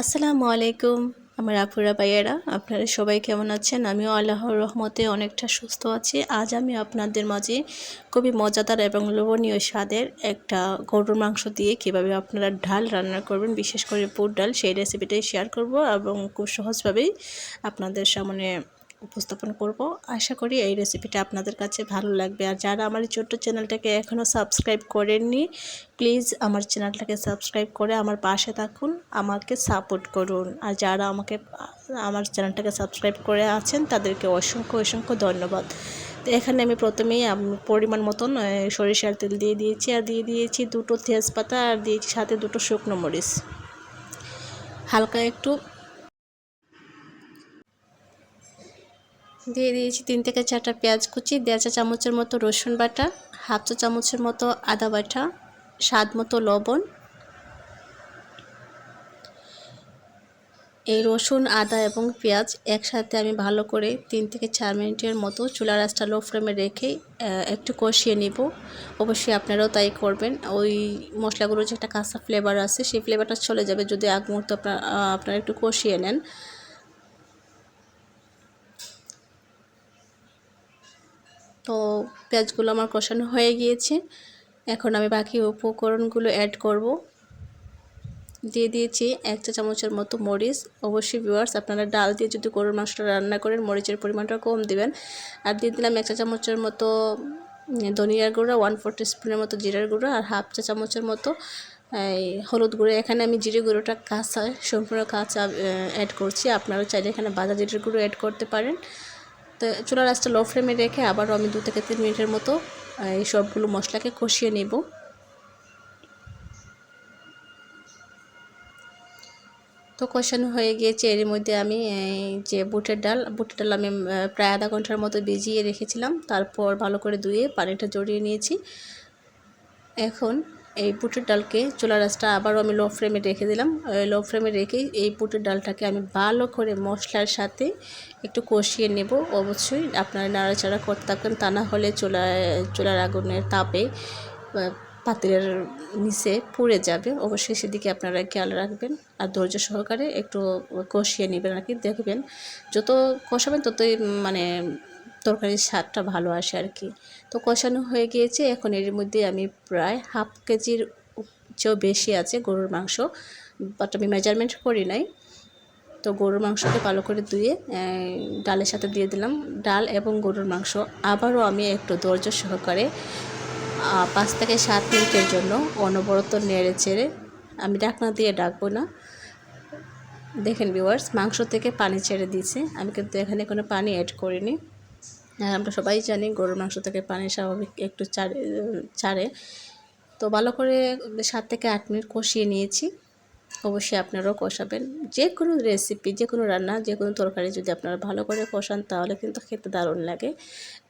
আসসালামু আলাইকুম, আমার আফুরা ভাইয়েরা, আপনারা সবাই কেমন আছেন? আমিও আল্লাহর রহমতে অনেকটা সুস্থ আছি। আজ আমি আপনাদের মাঝে খুবই মজাদার এবং লোভনীয় স্বাদের একটা গরুর মাংস দিয়ে কীভাবে আপনারা ডাল রান্না করবেন, বিশেষ করে পুর ডাল, সেই রেসিপিটাই শেয়ার করব এবং খুব সহজভাবেই আপনাদের সামনে উপস্থাপন করব। আশা করি এই রেসিপিটা আপনাদের কাছে ভালো লাগবে। আর যারা আমার ছোট্ট চ্যানেলটাকে এখনও সাবস্ক্রাইব করেননি প্লিজ আমার চ্যানেলটাকে সাবস্ক্রাইব করে আমার পাশে থাকুন, আমাকে সাপোর্ট করুন। আর যারা আমাকে, আমার চ্যানেলটাকে সাবস্ক্রাইব করে আছেন, তাদেরকে অসংখ্য অসংখ্য ধন্যবাদ। তো এখানে আমি প্রথমেই পরিমাণ মতন সরিষার তেল দিয়ে দিয়েছি। আর দিয়ে দিয়েছি দুটো তেজপাতা, আর দিয়েছি সাথে দুটো শুকনো মরিচ। হালকা একটু দিয়ে দিয়েছি তিন থেকে চারটা পেঁয়াজ কুচি, দেড় চা চামচের মতো রসুন বাটা, হাফ চা চামচের মতো আদা বাটা, স্বাদ মতো লবণ। এই রসুন, আদা এবং পেঁয়াজ একসাথে আমি ভালো করে তিন থেকে চার মিনিটের মতো চুলা রাসটা লো ফ্লেমে রেখে একটু কষিয়ে নিব। অবশ্যই আপনারাও তাই করবেন। ওই মশলাগুলোর যে একটা কাঁচা ফ্লেভার আছে, সেই ফ্লেভারটা চলে যাবে যদি আগ মুহূর্তে আপনার আপনারা একটু কষিয়ে নেন। তো পেঁয়াজগুলো আমার কষানো হয়ে গিয়েছে। এখন আমি বাকি উপকরণগুলো অ্যাড করব। দিয়ে দিয়েছি এক চা চামচের মতো মরিচ। অবশ্যই ভিউয়ার্স আপনারা ডাল দিয়ে যদি গরুর মাংসটা রান্না করেন, মরিচের পরিমাণটা কম দিবেন। আর দিয়ে দিলাম এক চা চামচের মতো ধনিয়ার গুঁড়া ওয়ান ফোর স্পুনের মতো জিরার গুঁড়ো আর হাফ চা চামচের মতো, এই হলুদ গুঁড়ো। এখানে আমি জিরে গুঁড়োটা কাঁচা, সম্পূর্ণ কাঁচা অ্যাড করছি। আপনারা চাইলে এখানে বাজা জিরের গুঁড়ো অ্যাড করতে পারেন। তো চুলার আঁচটা লো ফ্লেমে রেখে আবারও আমি দু থেকে তিন মিনিটের মতো এই সবগুলো মশলাকে কষিয়ে নেব। তো কষানো হয়ে গিয়েছে, এর মধ্যে আমি যে বুটের ডাল বুটের ডাল আমি প্রায় আধা ঘণ্টার মতো ভিজিয়ে রেখেছিলাম। তারপর ভালো করে ধুয়ে পানিটা জড়িয়ে নিয়েছি। এখন এই বুটের ডালকে চুলা রাসটা আবারও আমি লো ফ্লেমে রেখে দিলাম। লো ফ্লেমে রেখে এই বুটের ডালটাকে আমি ভালো করে মশলার সাথে একটু কষিয়ে নেব। অবশ্যই আপনারা নাড়াচাড়া করতে থাকবেন, তা না হলে চুলায় চুলার আগুনের তাপে পাতিলের নিচে পুড়ে যাবে। অবশ্যই সেদিকে আপনারা খেয়াল রাখবেন আর ধৈর্য সহকারে একটু কষিয়ে নেবেন আর কি। দেখবেন যত কষাবেন ততই মানে তরকারির স্বাদটা ভালো আসে আর কি তো কষানো হয়ে গিয়েছে, এখন এর মধ্যে আমি প্রায় হাফ কেজির চেয়েও বেশি আছে গরুর মাংস বাট আমি মেজারমেন্ট করি নাই। তো গরুর মাংসকে ভালো করে ধুয়ে ডালের সাথে দিয়ে দিলাম। ডাল এবং গরুর মাংস আবারও আমি একটু ধৈর্য সহকারে পাঁচ থেকে সাত মিনিটের জন্য অনবরত নেড়ে চেড়ে আমি ডাকনা দিয়ে ডাকবো না। দেখেন ভিওয়ার্স মাংস থেকে পানি ছেড়ে দিয়েছে। আমি কিন্তু এখানে কোনো পানি অ্যাড করিনি। আমরা সবাই জানি গরুর মাংস থেকে পানি স্বাভাবিক একটু চারে ছাড়ে তো ভালো করে সাত থেকে আট মিনিট কষিয়ে নিয়েছি। অবশ্যই আপনারাও কষাবেন। যে কোনো রেসিপি যে কোনো রান্না যে কোনো তরকারি যদি আপনারা ভালো করে কষান, তাহলে কিন্তু খেতে দারুণ লাগে।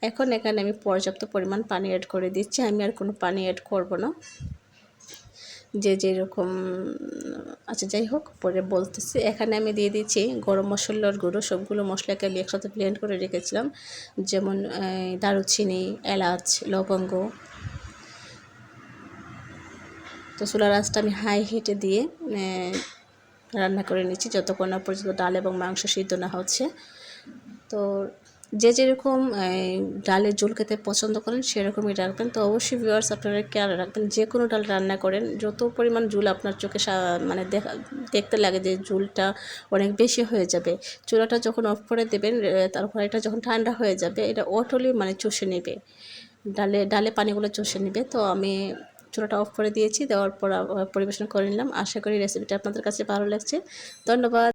এখন এখানে আমি পর্যাপ্ত পরিমাণ পানি অ্যাড করে দিচ্ছি। আমি আর কোনো পানি অ্যাড করব না। যে যেরকম আচ্ছা যাই হোক, পরে বলতেছি। এখানে আমি দিয়ে দিচ্ছি গরম মশলার গুঁড়ো। সবগুলো মশলাকে আমি একসাথে ব্লেন্ড করে রেখেছিলাম। যেমন দারুচিনি, এলাচ, লবঙ্গ। তো চুলার আঁচটা আমি হাই হিটে দিয়ে রান্না করে নিচ্ছি। যতক্ষণ না পর্যন্ত ডাল এবং মাংস সিদ্ধ না হচ্ছে। তো যে যেরকম ডালের ঝোল খেতে পছন্দ করেন সেরকমই রাখবেন। তো অবশ্যই ভিউয়ার্স আপনারা খেয়াল রাখবেন, যে কোনো ডাল রান্না করেন, যত পরিমাণ ঝুল আপনার চোখে মানে দেখা, দেখতে লাগে যে ঝুলটা অনেক বেশি হয়ে যাবে। চুলাটা যখন অফ করে দেবেন তারপর এটা যখন ঠান্ডা হয়ে যাবে, এটা অটলি মানে চষে নেবে। ডালে ডালে পানিগুলো চষে নেবে। তো আমি চুলাটা অফ করে দিয়েছি, দেওয়ার পর পরিবেশন করে নিলাম। আশা করি রেসিপিটা আপনাদের কাছে ভালো লাগছে। ধন্যবাদ।